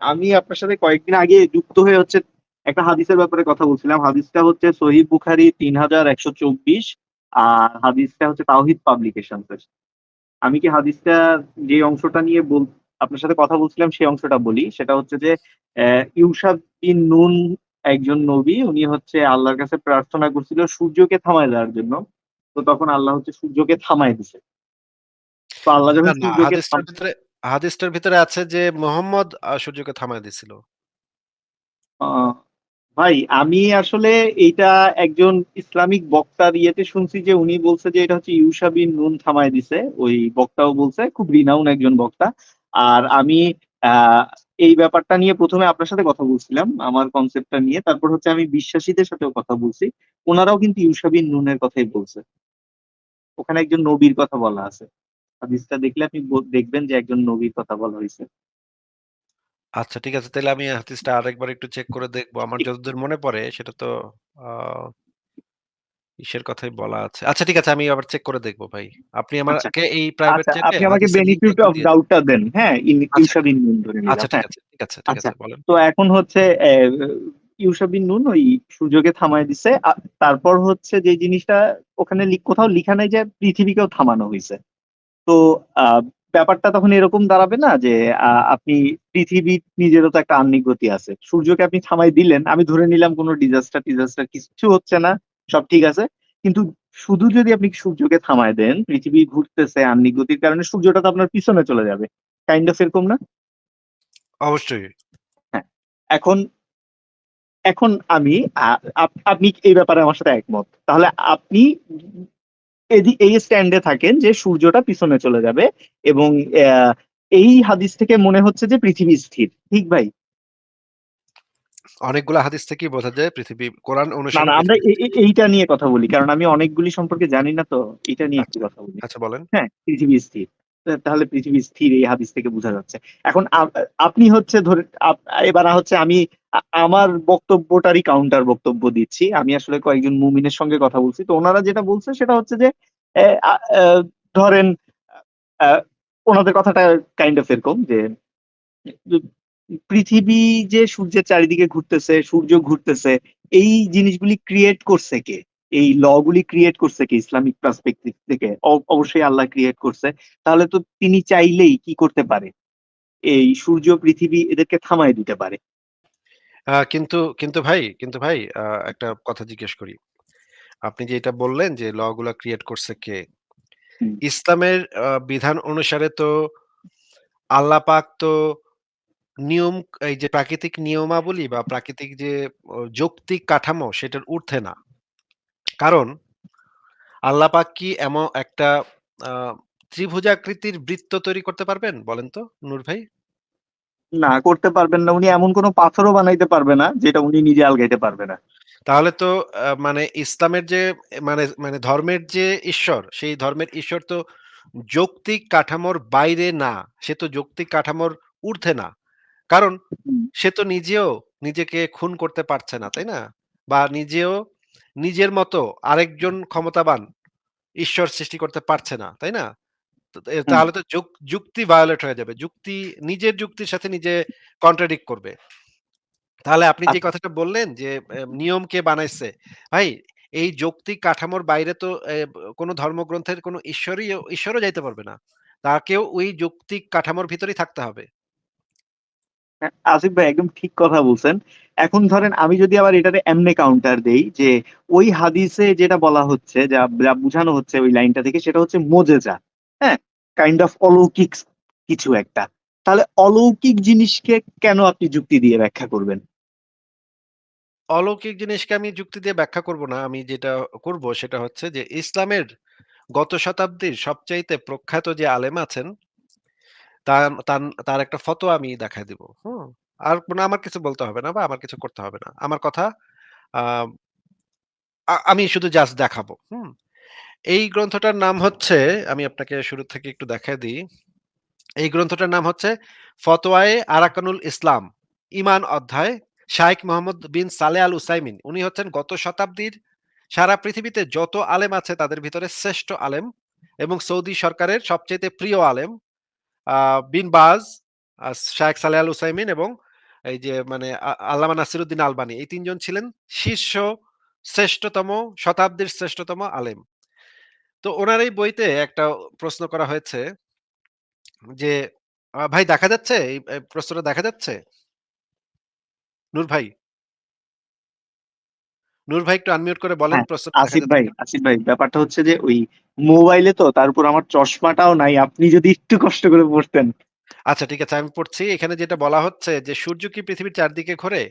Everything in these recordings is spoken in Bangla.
আমি আপনার সাথে কয়েকদিন আগে যুক্ত হয়ে হচ্ছে একটা হাদিসের ব্যাপারে কথা বলছিলাম। হাদিসটা হচ্ছে সহিহ বুখারী তিন হাজার একশো চব্বিশ আর হাদিসটা হচ্ছে তাওহিদ পাবলিকেশন। আমি কি হাদিসটা যে অংশটা নিয়ে বল আপনার সাথে কথা বলছিলাম সেই অংশটা বলি। সেটা হচ্ছে যে আহ, ইউসা বিন নুন একজন নবী উনি হচ্ছে আল্লাহর কাছে প্রার্থনা করছিল সূর্যকে থামায় দেওয়ার জন্য। তো তখন আল্লাহ হচ্ছে সূর্যকে থামায় দিছে। তো আল্লাহ যখন সূর্যকে হাদিসটার ভিতরে আছে যে মোহাম্মদ আ সূর্যকে থামায় দিছিল। আহ, ভাই আমি আসলে এইটা একজন ইসলামিক বক্তার ইয়েতে শুনছি যে উনি বলছে যে এটা হচ্ছে ইউসা বিন নুন থামায় দিছে। ওই বক্তাও বলছে খুব রিনাউন একজন বক্তা। আর আমি আহ এই ব্যাপারটা নিয়ে প্রথমে আপনার সাথে কথা বলছিলাম আমার কনসেপ্টটা নিয়ে। তারপর হচ্ছে আমি বিশ্বাসীদের সাথেও কথা বলছি। ওনারাও কিন্তু ইউসা বিন নুনের কথাই বলছে। ওখানে একজন নবীর কথা বলা আছে। হাদিসটা দেখলে আপনি ব- দেখবেন যে একজন নবীর কথা বলা হয়েছে আচ্ছা ঠিক আছে তাহলে আমি হাদিসটা আরেকবার একটু চেক করে দেখব। আমার যতদূর মনে পড়ে সেটা তো আ ইসের কথাই বলা আছে। আচ্ছা ঠিক আছে আমি আবার চেক করে দেখব ভাই। আপনি আচ্ছা আমাকে এই প্রাইভেট আচ্ছা চ্যাটে আপনি আমাকে বেনিফিট অফ। ডাউটটা দেন হ্যাঁ আচ্ছা, ইউসা বিন নুন ধরে নিলাম আচ্ছা ঠিক হ্যাঁ আছে, ঠিক আছে, ঠিক আচ্ছা আছে বলেন। তো এখন হচ্ছে আহ, ইউসা বিন নুন ওই সূর্যকে থামায় দিছে আ- তারপর হচ্ছে যে জিনিসটা ওখানে লি- কোথাও লিখা নাই যে পৃথিবীকেও থামানো হয়েছে তো আহ, ব্যাপারটা তখন এরকম দাঁড়াবে না যে আপনি পৃথিবীর নিজেরও তো একটা আহ্নিক গতি আছে। সূর্যকে আপনি থামাই দিলেন আমি ধরে নিলাম কোনো ডিজাস্টার টিজাস্টার কিছু হচ্ছে না সব ঠিক আছে। কিন্তু শুধু যদি আপনি সূর্যকে থামায় দেন পৃথিবী ঘুরতেছে আহ্নিক গতির কারণে সূর্যটা তো আপনার পিছনে চলে যাবে। কাইন্ড অফ এরকম না? অবশ্যই। হ্যাঁ। এখন এখন আমি আপনি এই ব্যাপারে আমার সাথে একমত। তাহলে আপনি এই স্ট্যান্ডে থাকেন যে সূর্যটা পিছনে চলে যাবে এবং এই হাদিস থেকে মনে হচ্ছে যে পৃথিবী স্থির। ঠিক ভাই? অনেকগুলা হাদিস থেকেই বোঝা যায় পৃথিবী কোরআন অনুসারে না আমরা এইটা নিয়ে কথা বলি কারণ আমি অনেকগুলি সম্পর্কে জানি না তো এটা নিয়ে একটু কথা বলি। আচ্ছা বলেন। হ্যাঁ পৃথিবী স্থির। তাহলে পৃথিবী স্থির এই হাদিস থেকে বোঝা যাচ্ছে। এখন আপনি হচ্ছে ধরে এবার হচ্ছে আমি আমার বক্তব্যটারই কাউন্টার বক্তব্য দিচ্ছি। আমি আসলে কয়েকজন মুমিনের সঙ্গে কথা বলছি। তো ওনারা যেটা বলছে সেটা হচ্ছে যে ধরেন ওনাদের কথাটা কাইন্ড অফ এরকম যে, পৃথিবী যে সূর্যের চারিদিকে ঘুরতেছে, সূর্য ঘুরতেছে, এই জিনিসগুলি ক্রিয়েট করছে কে? এই ল গুলি ক্রিয়েট করছে কে ইসলামিক পার্সপেক্টিভ থেকে? অবশ্যই আল্লাহ ক্রিয়েট করছে। তাহলে তো তিনি চাইলেই কি করতে পারে? এই সূর্য, পৃথিবী এদেরকে থামায় দিতে পারে। আ কিন্তু কিন্তু ভাই কিন্তু ভাই আ একটা কথা জিজ্ঞেস করি। আপনি যে এটা বললেন যে ল গুলা ক্রিয়েট করছে কে? হুম। ইসলামের আ বিধান অনুসারে তো আল্লাহ পাক তো নিয়ম এই যে প্রাকৃতিক নিয়মাবলী বা প্রাকৃতিক যে যৌক্তিক কাঠামো সেটার ঊর্ধ্বে না। কারণ আল্লাহ পাক কি এমন একটা আ ত্রিভুজাকৃতির বৃত্ত তৈরি করতে পারবেন? বলেন তো নূর ভাই? না করতে পারবেন না উনি এমন কোনো পাথরও বানাইতে পারবে না যেটা উনি নিজে আলগাইতে পারবে না তাহলে তো মানে ইসলামের যে মানে মানে ধর্মের যে ঈশ্বর, সেই ধর্মের ঈশ্বর তো যৌক্তিক কাঠামোর বাইরে না। সে তো যৌক্তিক কাঠামোর ঊর্ধ্বে না। কারণ সে তো নিজেও নিজেকে খুন করতে পারছে না, তাই না? বা নিজেও নিজের মতো আরেকজন ক্ষমতাবান ঈশ্বর সৃষ্টি করতে পারছে না, তাই না? তাহলে তো যুক্তি ভায়োলেট হয়ে যাবে। যুক্তি নিজের যুক্তির সাথে নিজে কন্ট্রাডিক্ট করবে। তাহলে আপনি যে আচ্ছা কথাটা বললেন যে নিয়ম কে বানাইছে? ভাই এই যৌক্তিক কাঠামোর বাইরে তো কোন ধর্মগ্রন্থের কোন ঈশ্বরই ঈশ্বরও যাইতে পারবে না। তাকেও ওই যৌক্তিক কাঠামোর ভিতরেই থাকতে হবে। আসিফ ভাই একদম ঠিক কথা বলছেন এখন ধরেন আমি যদি আবার এটাতে এমনে কাউন্টার দেই যে ওই হাদিসে যেটা বলা হচ্ছে যা যা বোঝানো হচ্ছে ওই লাইনটা থেকে সেটা হচ্ছে মোজেজা কাইন্ড অফ অলৌকিক কিছু একটা তাহলে অলৌকিক জিনিসকে কেন আপনি যুক্তি দিয়ে ব্যাখ্যা করবেন অলৌকিক জিনিসকে আমি যুক্তি দিয়ে ব্যাখ্যা করব না। আমি যেটা করব সেটা হচ্ছে যে ইসলামের গত শতাব্দীর সবচাইতে প্রখ্যাত যে আলেম আছেন, তার তার একটা ফতোয়া আমি দেখায় দিব। হুম? আর কোন আমার কিছু বলতে হবে না বা আমার কিছু করতে হবে না। আমার কথা আমি শুধু জাস্ট দেখাবো। হুম? এই গ্রন্থটার নাম হচ্ছে আমি আপনাকে শুরু থেকে একটু দেখায় দিই। এই গ্রন্থটার নাম হচ্ছে ফতোয়ায়ে আরাকানুল ইসলাম। ইমান অধ্যায় শাইখ মোহাম্মদ বিন সালে আল উসাইমিন। উনি হচ্ছেন গত শতাব্দীর সারা পৃথিবীতে যত আলেম আছে তাদের ভিতরে শ্রেষ্ঠ আলেম এবং সৌদি সরকারের সবচাইতে প্রিয় আলেম বিন বাজ, শাইখ সালেহ আল উসাইমিন এবং এই যে মানে আল্লামা নাসিরুদ্দিন আলবানী এই তিনজন ছিলেন শীর্ষ শ্রেষ্ঠতম শতাব্দীর শ্রেষ্ঠতম আলেম। তো ওনার এই বইতে একটা প্রশ্ন করা হয়েছে যে আ ভাই দেখা যাচ্ছে? এই এ প্রশ্নটা দেখা যাচ্ছে? নূর ভাই? নূর ভাই একটু আনমিউট করে বলেন হ্যাঁ, প্রশ্নটা দেখা আসিফ যাচ্ছে ভাই, কিনা? আসিফ ভাই ব্যাপারটা হচ্ছে যে ওই মোবাইলে তো তার উপর আমার চশমাটাও নাই। আপনি যদি একটু কষ্ট করে পড়তেন। আচ্ছা ঠিক আছে আমি পড়ছি। এখানে যেটা বলা হচ্ছে যে সূর্য কি পৃথিবীর চারদিকে ঘোরে?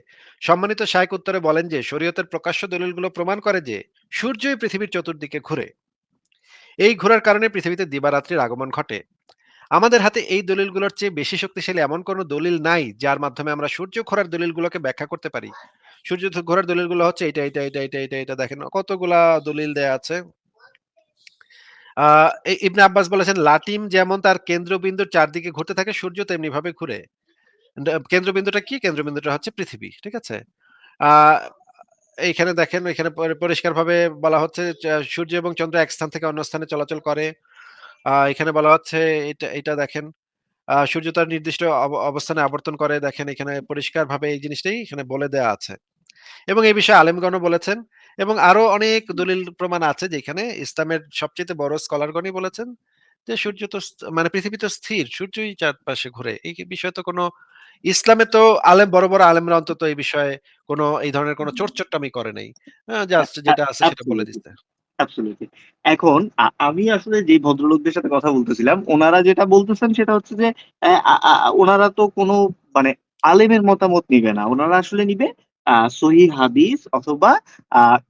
সম্মানিত শায়েখ উত্তরে বলেন যে শরীয়তের প্রকাশ্য দলিলগুলো প্রমাণ করে যে সূর্যই পৃথিবীর চতুর্দিকে ঘুরে। এই ঘোরার কারণে পৃথিবীতে দিবারাত্রির আগমন ঘটে। আমাদের হাতে এই দলিলগুলোর চেয়ে বেশি শক্তিশালী এমন কোনো দলিল নাই, যার মাধ্যমে আমরা সূর্য ঘোরার দলিলগুলোকে ব্যাখ্যা করতে পারি। সূর্য ঘোরার দলিলগুলো হচ্ছে এটা এটা এটা এটা এটা এটা দেখেন কতগুলা দলিল দেয়া আছে। আহ ইবনে আব্বাস বলেছেন লাটিম যেমন তার কেন্দ্রবিন্দুর চারদিকে ঘুরতে থাকে, সূর্য তেমনি ভাবে ঘুরে। কেন্দ্রবিন্দুটা কি? কেন্দ্রবিন্দুটা হচ্ছে পৃথিবী। ঠিক আছে? আ এইখানে দেখেন এখানে পরি পরিষ্কারভাবে বলা হচ্ছে সূর্য এবং চন্দ্র এক স্থান থেকে অন্য স্থানে চলাচল করে। এখানে বলা হচ্ছে এটা এটা দেখেন সূর্য তার নির্দিষ্ট অব অবস্থানে আবর্তন করে দেখেন এখানে পরিষ্কারভাবে এই জিনিসটাই এখানে বলে দেয়া আছে। এবং এই বিষয়ে আলেমগণও বলেছেন এবং আরও অনেক দলিল প্রমাণ আছে যেখানে ইসলামের সবচেয়ে বড় স্কলারগণই বলেছেন যে সূর্য তো মানে পৃথিবী তো স্থির, সূর্যই চারপাশে ঘুরে। এই বিষয়ে তো কোনো ইসলামে তো আলেম বড়, বড় আলেমরা অন্তত এই বিষয়ে কোনো এই ধরনের কোনো চোটচট্টামি করে নাই। জাস্ট যেটা আছে সেটা বলে। অ্যাবসোলিউটলি। এখন আমি আসলে যেই ভদ্রলোকদের সাথে কথা বলতেছিলাম, ওনারা যেটা বলতেছেন সেটা হচ্ছে যে আ তো কোনো মানে আলেমের মতামত নিবে না। ওনারা আসলে নিবে আ সহিহ হাদিস অথবা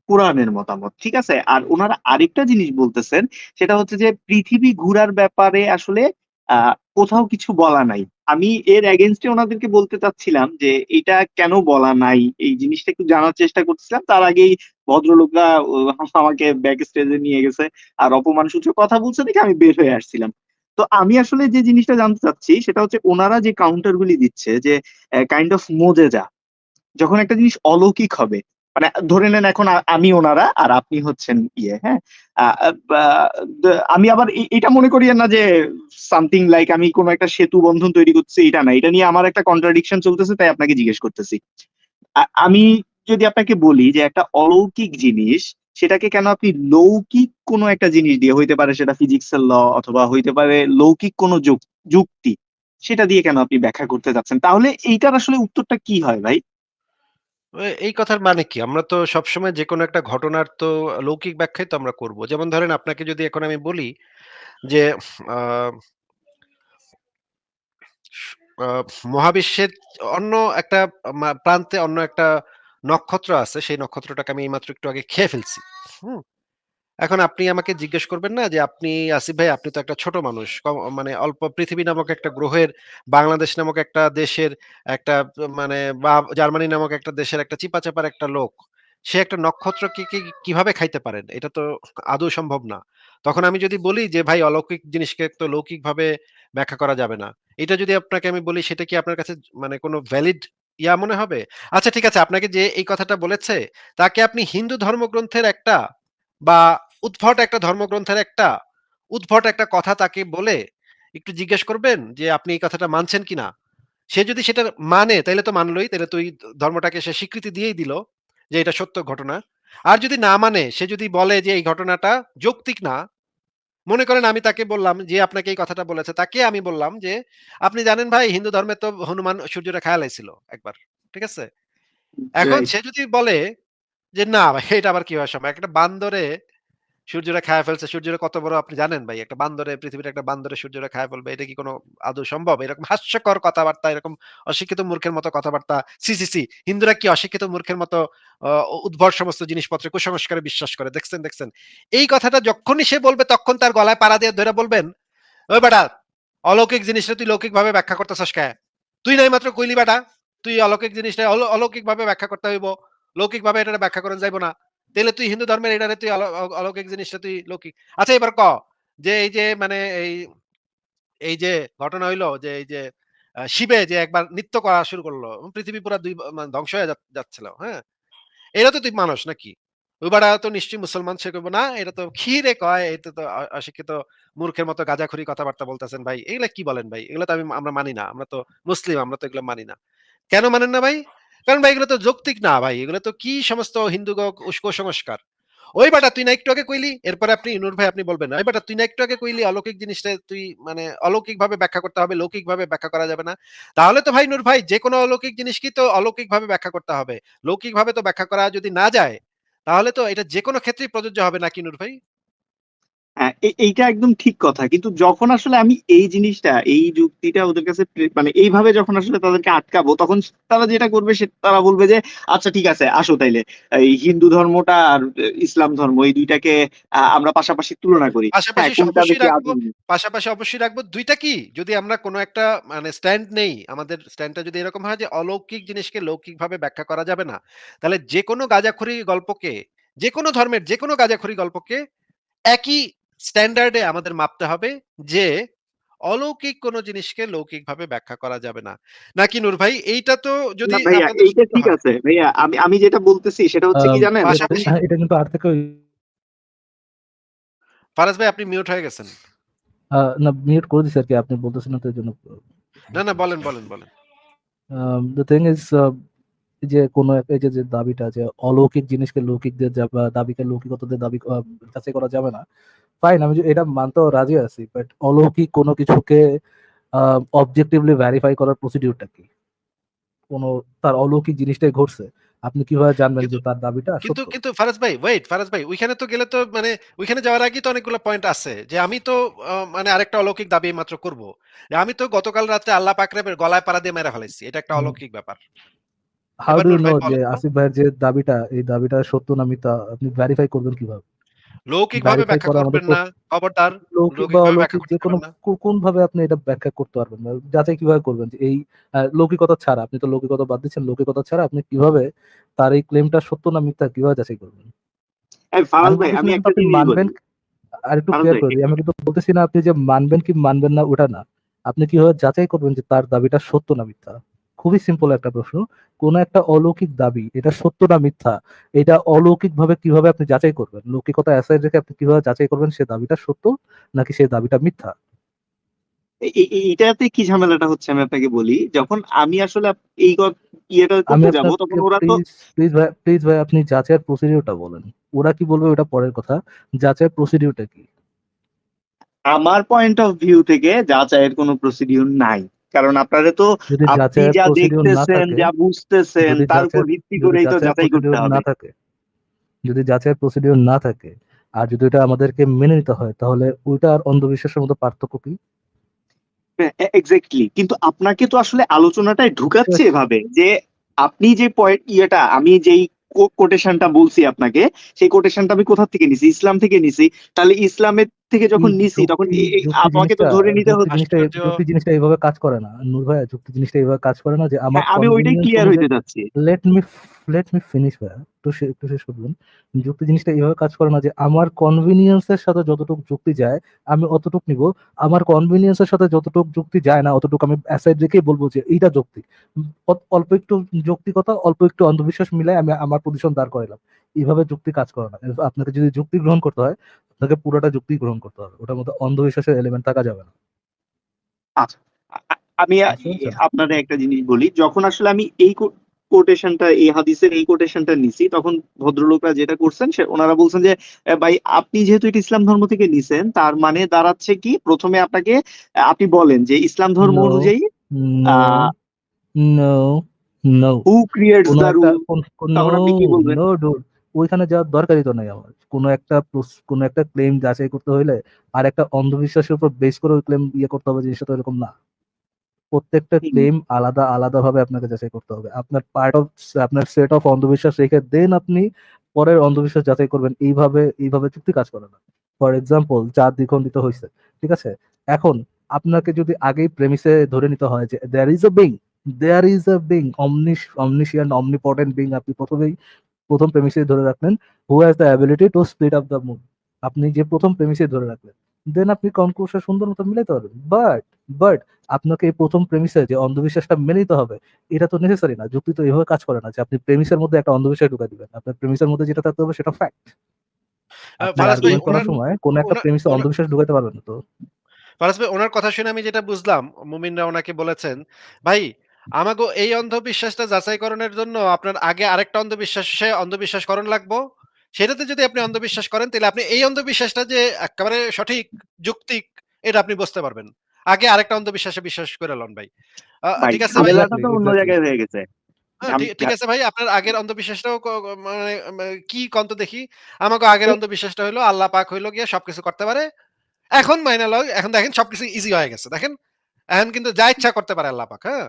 কোরআনের মতামত। ঠিক আছে? আর ওনারা আরেকটা জিনিস বলতেছেন সেটা হচ্ছে যে পৃথিবী ঘুরার ব্যাপারে আসলে কোথাও কিছু বলা নাই। আমি এর এগেইনস্ট ওনাদেরকে বলতে চাচ্ছিলাম যে এটা কেন বলা নাই? এই জিনিসটা একটু জানার চেষ্টা করছিলাম তার আগেই ভদ্রলোকরা আমাকে ব্যাক স্টেজে নিয়ে গেছে। আর অপমানসূচক কথা বলছে দেখে আমি বের হয়ে আসছিলাম। তো আমি আসলে যে জিনিসটা জানতে চাচ্ছি সেটা হচ্ছে ওনারা যে কাউন্টার গুলি দিচ্ছে যে কাইন্ড অফ মোজেজা। যখন একটা জিনিস অলৌকিক হবে, মানে ধরে নেন এখন আমি ওনারা আর আপনি হচ্ছেন ইয়ে, হ্যাঁ? আমি আবার এটা মনে করিয়েন না যে সামথিং লাইক আমি কোন একটা সেতু বন্ধন তৈরি করছি এটা না। এটা নিয়ে আমার একটা কন্ট্রাডিকশন চলতেছে তাই আপনাকে জিজ্ঞেস করতেছি। আমি যদি আপনাকে বলি যে একটা অলৌকিক জিনিস সেটাকে কেন আপনি লৌকিক কোন একটা জিনিস দিয়ে হইতে পারে সেটা ফিজিক্স এর ল অথবা হইতে পারে লৌকিক কোন যুক যুক্তি সেটা দিয়ে কেন আপনি ব্যাখ্যা করতে চাচ্ছেন? তাহলে এইটার আসলে উত্তরটা কি হয় ভাই? এই কথার মানে কি? আমরা তো সবসময় যে কোনো একটা ঘটনার তো লৌকিক ব্যাখ্যাই তো আমরা করব। যেমন ধরেন আপনাকে যদি এখন আমি বলি যে মহাবিশ্বের অন্য একটা প্রান্তে অন্য একটা নক্ষত্র আছে। সেই নক্ষত্রটাকে আমি এইমাত্র একটু আগে খেয়ে ফেলছি। হুম? এখন আপনি আমাকে জিজ্ঞেস করবেন না যে আপনি, আসিফ ভাই, আপনি তো একটা ছোট মানুষ। মানে অল্প পৃথিবী নামক একটা গ্রহের, বাংলাদেশ নামক একটা দেশের একটা মানে বা জার্মানি নামক একটা দেশের একটা চিপা-চাপার একটা লোক। সে একটা নক্ষত্রকে কীভাবে খাইতে পারেন? এটা তো আদৌ সম্ভব না। তখন আমি যদি বলি যে, ভাই, অলৌকিক জিনিসকে তো লৌকিকভাবে ব্যাখ্যা করা যাবে না। এটা যদি আপনাকে আমি বলি, সেটা কি আপনার কাছে মানে কোনো ভ্যালিড ইয়া মনে হবে? আচ্ছা ঠিক আছে আপনাকে যে এই কথাটা বলেছে, তাকে আপনি হিন্দু ধর্মগ্রন্থের একটা বা উদ্ভট একটা ধর্মগ্রন্থের একটা উদ্ভট একটা কথা তাকে বলে একটু জিজ্ঞেস করবেন যে আপনি এই কথাটা মানছেন কিনা? সে যদি সেটা মানে তাইলে তো মানলই। তাইলে তো ধর্মটাকে সে স্বীকৃতি দিয়েই দিল যে এটা সত্য ঘটনা। আর যদি না মানে সে যদি বলে যে এই ঘটনাটা যৌক্তিক না, মনে করেন আমি তাকে বললাম যে আপনাকে এই কথাটা বলেছে তাকে আমি বললাম যে, "আপনি জানেন ভাই হিন্দু ধর্মে তো হনুমান সূর্যরে খাইয়া লাইছিল একবার।" ঠিক আছে? এখন সে যদি বলে যে, "না ভাই এটা আবার কীভাবে সম্ভব? একটা বান্দরে সূর্যরে খাইয়া ফেলছে। সূর্যরে কত বড় আপনি জানেন ভাই? একটা বান্দরে পৃথিবীর একটা বান্দরে সূর্যরে খাইয়া ফেলবে। এটা কি কোন আদৌ সম্ভব? এরকম হাস্যকর কথাবার্তা, এরকম অশিক্ষিত মূর্খের মতো কথাবার্তা। ছি! হিন্দুরা কি অশিক্ষিত মূর্খের মতো অ উদ্ভট সমস্ত জিনিসপত্রে কুসংস্কারে বিশ্বাস করে। দেখছেন, দেখছেন? এই কথাটা যখনই সে বলবে তখন তার গলায় পাড়া দিয়ে ধরে বলবেন, "ওই বেটা অলৌকিক জিনিসটা তুই লৌকিক ভাবে ব্যাখ্যা করতেছস ক্যা? তুই না মাত্র কইলি বেটা, তুই অলৌকিক জিনিসটা অলৌকিক ভাবে ব্যাখ্যা করতে হইব। লৌকিক ভাবে এটা ব্যাখ্যা করা যাইব না। তাইলে তুই হিন্দু ধর্মের এটারে তুই অলৌকিক জিনিসটা তুই লৌকিক। আচ্ছা এবার ক যে এই যে মানে এই, এই যে ঘটনা হইল যে এই যে শিবে যে একবার নৃত্য করা শুরু করল। পৃথিবী পুরা ২ মানে ধ্বংস হয়ে যাচ্ছিল। হ্যাঁ? এটা তো তুই মানুষ নাকি? বেটা তো নিশ্চয়ই মুসলমান। সে কইব, "না এটা তো কি রে কয়? এটা তো অশিক্ষিত মূর্খের মতো গাঁজাখুরি কথাবার্তা বলতেছেন ভাই। এগুলা কি বলেন ভাই? এগুলা তো আমি আমরা মানি না। আমরা তো মুসলিম, আমরা তো এগুলা মানি না।" কেন মানেন না ভাই? কারণ ভাই এগুলো তো যৌক্তিক না ভাই। এগুলো তো কি সমস্ত হিন্দু কুসংস্কার। ওই বেটা তুই না একটু আগে কইলি, এরপরে আপনি নূর ভাই আপনি বলবেন, "ওই বেটা তুই না একটু আগে কইলি অলৌকিক জিনিসটা তুই মানে অলৌকিকভাবে ব্যাখ্যা করতে হবে, লৌকিক ভাবে ব্যাখ্যা করা যাবে না।" তাহলে তো ভাই নূর ভাই যেকোনো অলৌকিক জিনিস কি তো অলৌকিক ভাবে ব্যাখ্যা করতে হবে। লৌকিক ভাবে তো ব্যাখ্যা করা যদি না যায়, তাহলে তো এটা যেকোনো ক্ষেত্রেই প্রযোজ্য হবে নাকি নূর ভাই? হ্যাঁ, এইটা একদম ঠিক কথা। কিন্তু যখন আসলে আমি এই জিনিসটা, এই যুক্তিটা ওদের কাছে মানে এইভাবে যখন আসলে তাদেরকে আটকাবো, তখন তারা যেটা করবে সে তারা বলবে যে, "আচ্ছা ঠিক আছে, আসো তাইলে। এই হিন্দু ধর্মটা আর ইসলাম ধর্ম এই ২ টাকে আমরা পাশাপাশি তুলনা করি। হ্যাঁ, পাশাপাশি অবশ্যই রাখব। আধুনিক?" পাশাপাশি অবশ্যই রাখব। ২ টা কি? যদি আমরা কোনো একটা মানে স্ট্যান্ড নেই, আমাদের স্ট্যান্ডটা যদি এরকম হয় যে অলৌকিক জিনিসকে লৌকিকভাবে ব্যাখ্যা করা যাবে না। তাহলে যেকোনো গাঁজাখড়ি গল্পকে, যেকোনো ধর্মের যেকোনো গাঁজাখড়ি গল্পকে একই স্ট্যান্ডার্ডে আমাদের মাপতে হবে যে অলৌকিক কোন জিনিসকে লৌকিক ভাবে ব্যাখ্যা করা যাবে না। নাকি নূর ভাই? এইটা তো যদি না এইটা ঠিক আছে। ভাইয়া আমি আমি যেটা বলতেছি সেটা হচ্ছে কি জানেন? এটা কিন্তু আর থেকেও ফারাজ ভাই আপনি মিউট হয়ে গেছেন। না মিউট করে দিছি আরকি। আপনি বলতেছিলেন তো এজন্য না, না বলেন, বলেন, বলেন। the thing is যে কোনো একটা এই যে, দাবিটা যে অলৌকিক জিনিসকে লৌকিক দিয়ে দাবিকে লৌকিকতা দিয়ে দাবি যাচাই করা যাবে না। ফাইন আমি এটা মানতেও রাজি আছি। বাট অলৌকিক কোনো কিছুকে অবজেক্টিভলি ভেরিফাই করার প্রসিডিউরটা কি? কোনো তার অলৌকিক জিনিসটাই ঘটছে। আপনি কীভাবে জানবেন যে তার দাবিটা কিন্তু কিন্তু ফারাজ ভাই ওয়েট ফারাজ ভাই ওইখানে তো গেলে তো মানে ওইখানে যাওয়ার আগেই তো অনেকগুলো পয়েন্ট আছে। যে আমি তো মানে আরেকটা অলৌকিক দাবি মাত্র করব। আমি তো গতকাল রাত্রে আল্লাহ পাকরাবের গলায় পাড়া দিয়ে মেরে ফেলাইছি। এটা একটা অলৌকিক ব্যাপার। হাউ ডু নো যে আসিফ ভাইয়ের যে দাবিটা, এই দাবিটা সত্য না মিথ্যা আপনি ভেরিফাই করবেন কীভাবে? লৌকিকভাবে ব্যাখ্যা করবেন না। খবরদার লৌকিক বা অলৌকিক করতে যেকোনো পারবেন না। আপনি এটা ব্যাখ্যা করতে পারবেন না। যাচাই কীভাবে করবেন? যে এই লৌকিকতা ছাড়া, আপনি তো লৌকিকতা বাদ দিচ্ছেন। লৌকিকতা ছাড়া আপনি কীভাবে তার এই ক্লেইমটা সত্য না মিথ্যা কীভাবে যাচাই করবেন? আমি একটা মানবেন ক্লিয়ার ভাই আমি কিন্তু বলতেছি না আপনি যে মানবেন কি মানবেন না ওটা না। আপনি কীভাবে যাচাই করবেন যে তার দাবিটা সত্য না মিথ্যা? খুবই সিম্পল একটা প্রশ্ন। কোন একটা অলৌকিক দাবি এটা সত্য না মিথ্যা? এটা অলৌকিকভাবে কীভাবে আপনি যাচাই করবেন? লৌকিকতা অ্যাসাইড রেখে আপনি কীভাবে যাচাই করবেন সে দাবিটা সত্য নাকি সে দাবিটা মিথ্যা? এ এ কি ঝামেলাটা হচ্ছে আমি আপনাকে বলি। যখন আমি আসলে এই ইয়েটা করতে যাব তখন ওরা তো প্লিজ, প্লিজ ভাই প্লিজ ভাই আপনি যাচাইয়ের প্রসিডিউরটা বলেন। ওরা কি বলবে ওটা পরের কথা। যাচাইয়ের প্রসিডিউরটা কি? আমার পয়েন্ট অফ ভিউ থেকে যাচাইয়ের কোনো প্রসিডিউর নাই। কারণ আপনারা তো আপনি যা দেখতেছেন, যা বুঝতেছেন তার উপর ভিত্তি করেই তো যাচাই করতে প্রসিডিউর না হবে। থাকে যদি যাচাইয়ের প্রসিডিউর না থাকে আর যদি ওটা আমাদেরকে মেনে নিতে হয় তাহলে ওইটা আর অন্ধবিশ্বাসের মধ্যে পার্থক্য কি? হ্যাঁ, এ কিন্তু আপনাকে তো আসলে আলোচনাটায় ঢুকাচ্ছে. এভাবে যে আপনি যে পয়েন্ট ইয়েটা আমি যেই কোটেশনটা বলছি আপনাকে, সেই কোটেশনটা আমি কোথা থেকে নিছি? ইসলাম থেকে নিছি। তাহলে ইসলামের থেকে যখন নিছি তখন যুক্তি যুক্তি আমাকে তো ধরে নিতে যুক্তি হচ্ছে যুক্তি জিনিসটা এভাবে কাজ করে না। নূর ভাইয়া যুক্তি জিনিসটা এভাবে কাজ করে না যে আমার হ্যাঁ, আমি ওইটাই ক্লিয়ার হইতে চাচ্ছি। Let me let me finish ভাইয়া। একটু শে একটু শেষ করবেন। যুক্তি জিনিসটা এভাবে কাজ করে না যে আমার কনভেনিয়েন্স এর সাথে যতটুকু যুক্তি যায় আমি অতটুক নিব আমার কনভেনিয়েন্স এর সাথে যতটুক যুক্তি যায় না অতটুকু আমি অ্যাসাইড রেখেই বলব যে এইটা যৌক্তিক। অ অল্প একটু যৌক্তিকতা, অল্প একটু অন্ধবিশ্বাস মিলাই আমি আমার পজিশন দাঁড় করাইলাম। এভাবে যুক্তি কাজ করে না। আপনাকে যদি যুক্তি গ্রহণ করতে হয়, আপনাকে পুরোটা যুক্তি গ্রহণ করতে হবে। ওটার মধ্যে অন্ধবিশ্বাসের এলিমেন্ট থাকা যাবে না। আচ্ছা। আমি আ বুঝতে ই পেরেছেন? আপনারে একটা জিনিস বলি। যখন আসলে আমি এই কোটেশনটা এই হাদিসের এই কোটেশনটা নিছি তখন ভদ্রলোকরা যেটা করছেন সে ওনারা বলছেন যে, ভাই আপনি যেহেতু এটা ইসলাম ধর্ম থেকে নিছেন তার মানে দাঁড়াচ্ছে কি প্রথমে আপনাকে আপনি বলেন যে ইসলাম ধর্ম অনুযায়ী নো, নো, the একটা rule" কোন তখন নো, আপনি কি বলবেন? ওইখানে যাওয়ার দরকারই তো নাই আমার। কোন একটা কোন একটা ক্লেম যাচাই করতে হইলে আরেকটা অন্ধবিশ্বাসের উপর বেস করে ওই ক্লেইম ইয়ে করতে হবে জিনিসটা তো এরকম না। প্রত্যেকটা ক্লেম আলাদা আলাদা, ভাবে আপনাকে যাচাই করতে হবে। আপনার পার্ট অফ আপনার সেট অফ অন্ধবিশ্বাস রেখে দেন আপনি পরের অন্ধবিশ্বাস যাচাই করবেন। এইভাবে এইভাবে চুক্তি কাজ করে না। ফর এক্সাম্পল চাঁদ দ্বিখণ্ডিত হয়েছে ঠিক আছে? এখন আপনাকে যদি আগেই প্রেমিসে ধরে নিতে হয় যে there is a being, there is a being omnis omniscient, omnipotent being আপনি ১ম এই ১ম প্রেমিসেই ধরে রাখলেন who has the ability to split up the moon আপনি যে প্রথম প্রেমিসেই ধরে রাখলেন। দেন আপনি কনক্লুশন সুন্দর মতো মিলাইতে পারবেন। বাট, বাট আপনাকে এই ১ম প্রেমিসে যে অন্ধবিশ্বাসটা মেনে নিতে হবে, এটা তো নেসেসারি না। যুক্তি তো এভাবে কাজ করে না যে আপনি প্রেমিসের মধ্যে একটা অন্ধবিশ্বাস ঢুকায় দিবেন। আপনার প্রেমিসের মধ্যে যেটা থাকতে হবে সেটা ফ্যাক্ট। করার সময় কোন একটা প্রেমিসে অন্ধবিশ্বাস ঢুকাইতে পারবেন তো। ফারাজ ভাই উনার কথা শুনে আমি যেটা বুঝলাম মুমিনরা ওনাকে বলেছেন, "ভাই আমাগো এই অন্ধবিশ্বাসটা যাচাইকরণের জন্য আপনার আগে আরেকটা অন্ধবিশ্বাসে অন্ধবিশ্বাসকরণ লাগবো। সেটাতে যদি আপনি অন্ধবিশ্বাস করেন তাইলে আপনি এই অন্ধবিশ্বাসটা যে এক্কেবারে সঠিক, যুক্তিক এটা আপনি বুঝতে পারবেন। আগে আরেকটা অন্ধবিশ্বাসে বিশ্বাস করে লন ভাই। ঠিক আছে ভাই? অন্য জায়গায় হয়ে গেছে। হ্যাঁ, ঠিক আছে ভাই আপনার আগের অন্ধবিশ্বাসটাও ক মানে কি কন্ত দেখি? আমাগো আগের অন্ধবিশ্বাসটা হইল আল্লাহ পাক হইল গিয়ে সবকিছু করতে পারে। এখন মাইনা লও এখন দেখেন সবকিছু ইজি হয়ে গেছে। দেখেন? এখন কিন্তু যা ইচ্ছা করতে পারে আল্লাহ পাক, হ্যাঁ?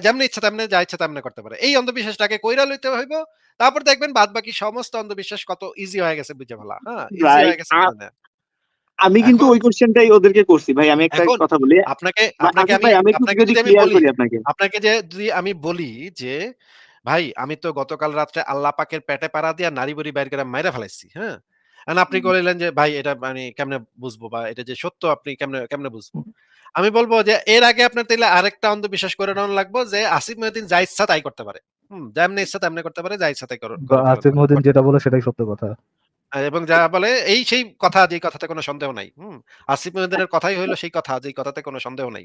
যেমনে ইচ্ছা তেমনে যা ইচ্ছা তেমনে করতে পারে। এই অন্ধবিশ্বাসটাকে কইরা লইতে হইব। তারপর দেখবেন বাদবাকি সমস্ত অন্ধবিশ্বাস কত ইজি হয়ে গেছে বুইঝা ফেলা। হ্যাঁ? ইজি হয়ে গেছে বুঝে। আমি কিন্তু ওই কোয়েশ্চেনটাই ওদেরকে করছি ভাই। আমি একটা কথা বলি। আপনাকে আপনাকে আমি ভাই আমি আপনাকে যদি ক্লিয়ার করি আপনাকে। আপনাকে যে যদি আমি বলি যে, ভাই আমি তো গতকাল রাত্রে আল্লাহ পাকের পেটে পাড়া দিয়া নাড়ি-বুড়ি বাইর করে মাইরা ফেলাইছি। হ্যাঁ? আপনি। কইলেন যে, ভাই এটা মানে কেমনে বুঝব বা এটা যে সত্য আপনি কেমনে কেমনে বুঝব? আমি বলব যে এর আগে আপনার তাইলে আরেকটা অন্ধবিশ্বাস করে নেওয়া লাগবো যে আসিফ মহিউদ্দিন যা ইচ্ছা তাই করতে পারে। হুম? যেমনে ইচ্ছা তেমনে করতে পারে, যা ইচ্ছা তাই কর আসিফ মহিউদ্দিন যেটা বলে সেটাই সত্য কথা। এবং যা বলে এই সেই কথা যেই কথাতে কোনো সন্দেহ নাই। হুম? আসিফ মহিউদ্দিনের কথাই হইল সেই কথা যেই কথাতে কোনো সন্দেহ নাই।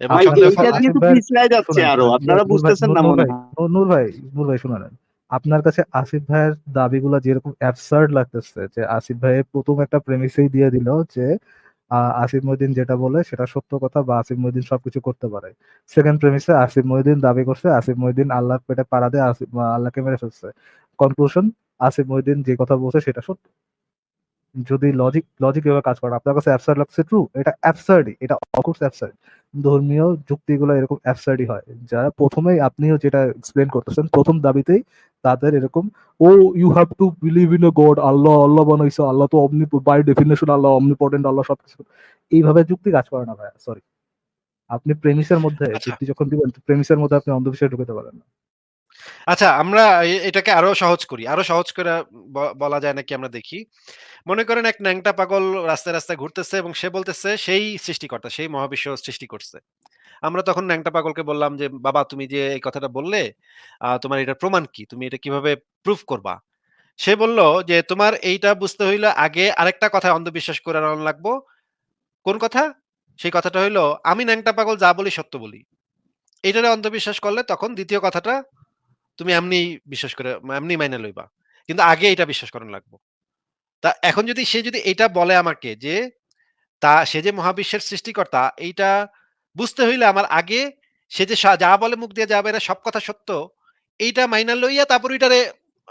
এবং আপনার কাছে এইটা ছাড়া দিয়ে আসিফ ভাইয়ের পিছলায় যাচ্ছে আরও। আপনারা নূর ভাই বুঝতেছেন নূর না মনে ভাই। নূর ভাই নূর ভাই শুনে নেন। আপনার কাছে আসিফ ভাইয়ের দাবিগুলা যেরকম অ্যাবসার্ড লাগতেছে যে আসিফ ভাইয়ের প্রথম একটা প্রেমিসেই দিয়ে দিল যে আসিফ মহিদিন যেটা বলে সেটা সত্য কথা বা আসিফ মহিদিন সবকিছু করতে পারে। সেকেন্ড প্রেমিসে আসিফ মহিদিন দাবি করছে, আসিফ মহিদিন আল্লাহ পেটে পাড়া দিয়ে আসিফ, আল্লাহকে মেরে ফেলছে। কনক্লুশন আসিফ মহিদিন যে কথা বলছে সেটা সত্য। যদি লজিক লজিক এভাবে কাজ করে আপনার কাছে অ্যাবসার্ড লাগছে ট্রু। এটা অ্যাবসার্ডই। এটা অফ কোর্স অ্যাবসার্ড। ধর্মীয় যুক্তিগুলো এরকম অ্যাবসার্ডই হয়। যারা ১ম এই আপনিও যেটা এক্সপ্লেইন করতেছেন ১ম দাবিতেই তাদের এরকম ও you have to believe in a god আল্লাহ, আল্লাহ বানাইছে। আল্লাহ তো অমনি বাই ডেফিনিশন আল্লাহ omnipotent আল্লাহ সবকিছু। এইভাবে যুক্তি কাজ করে না ভাইয়া সরি। আপনি প্রেমিসের মধ্যে আচ্ছা। যুক্তি যখন দিবেন প্রেমিসের মধ্যে আপনি অন্ধবিশ্বাস ঢুকাতে পারেন না। আচ্ছা আমরা এটাকে আরও সহজ করি। আরও সহজ করে বলা যায় নাকি আমরা দেখি। মনে করেন এক ন্যাংটা পাগল রাস্তায়, রাস্তায় ঘুরতেছে এবং সে বলতেছে সেই সৃষ্টিকর্তা, সেই মহাবিশ্ব সৃষ্টি করছে। আমরা তখন ন্যাংটা পাগলকে বললাম যে, "বাবা তুমি যে এই কথাটা বললে, তোমার এটার প্রমাণ কি? তুমি এটা কীভাবে প্রুফ করবা?" সে বলল যে, "তোমার এইটা বুঝতে হইলে আগে আরেকটা কথা অন্ধবিশ্বাস করে নেওয়া লাগবো।" কোন কথা? সেই কথাটা হইল, "আমি ন্যাংটা পাগল যা বলি সত্য বলি।" এইটারে অন্ধবিশ্বাস করলে তখন দ্বিতীয় কথাটা তুমি এমনি বিশ্বাস করে এমনি মাইনে লইবা। কিন্তু আগে এটা বিশ্বাস করার লাগবো। তা এখন যদি সে যদি এটা বলে আমাকে যে, তা সে যে মহাবিশ্বের সৃষ্টিকর্তা এইটা বুঝতে হইলে আমার আগে সে যে যা বলে মুখ দিয়ে যাবে এটা সব কথা সত্য, এইটা মাইনা লইয়া তারপর ওইটারে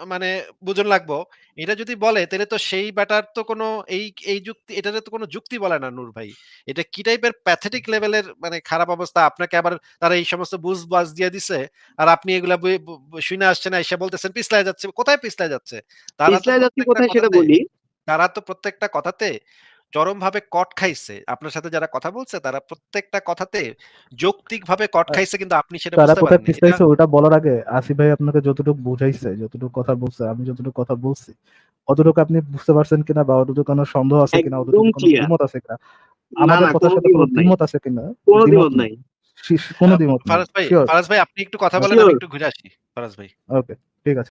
মানে বুঝন লাগবো। এটা যদি বলে তাহলে তো সেই ব্যাটার তো কোনো এই এই যুক্তি এটাতে তো কোনো যুক্তি বলে না নূর ভাই। এটা কি টাইপের প্যাথেটিক লেভেলের মানে খারাপ অবস্থা আপনাকে আবার তারা এই সমস্ত বুঝ-বাজ দিয়ে দিছে। আর আপনি এগুলা শুনে আসছেন এসে বলতেছেন পিছলায় যাচ্ছে। কোথায় পিছলায় যাচ্ছে? তারা তো প্রত্যেকটা কথাতে চরমভাবে কট খাইছে। আপনার সাথে যারা কথা বলছে তারা প্রত্যেকটা কথাতে যৌক্তিকভাবে কট খাইছে কিন্তু আপনি সেটা বুঝতে পিছলাইছে ওটা বলার আগে আসিফ ভাই আপনাকে যতটুকু বুঝাইছে, যতটুকু কথা বলছে, আমি যতটুকু কথা বলছি, অতটুকু আপনি বুঝতে পারছেন কিনা বা অতটুকু কোনো সন্দেহ আছে কিনা, অতটুকু কোনো দ্বিমত আছে কিনা, না, আমাদের কথার সাথে কোনো দ্বিমত আছে কিনা? কোন দ্বিমত নাই। কোনো দ্বিমত নাই। ফারাজ ভাই, ফারাজ ভাই আপনি একটু কথা বলেন আমি একটু ঘুরে আসি। ফারাজ ভাই। ওকে, ঠিক আছে।